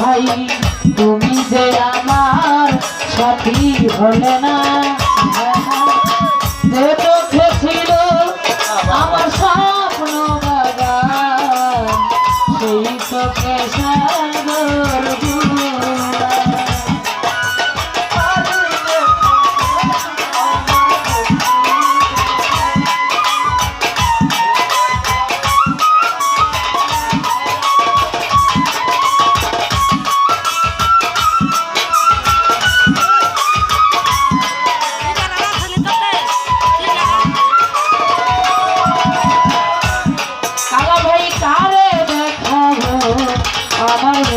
ভাই তুমি যে আমার সাথী হলে না? হ্যাঁ, হ্যাঁ। যে খেছি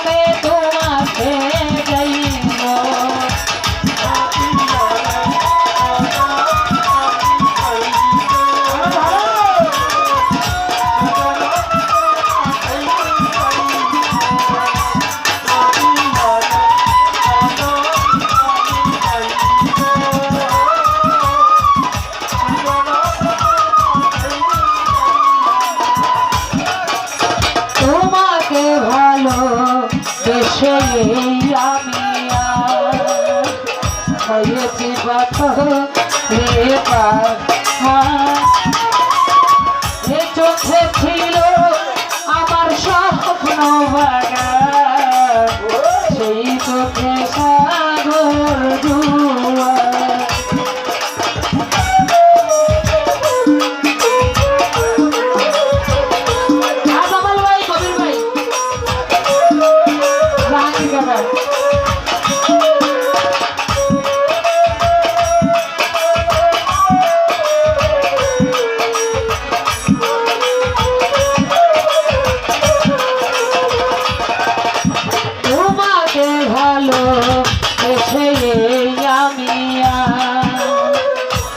হবে তোমাকে। সেই হয়েছি কত রে চোখে ছিল আমার স্বপ্ন বাড়ি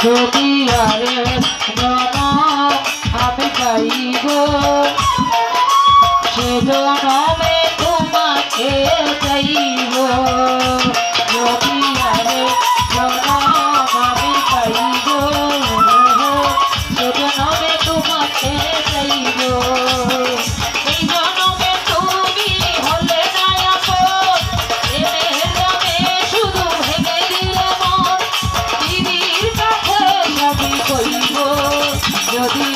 ছবি আরে যদি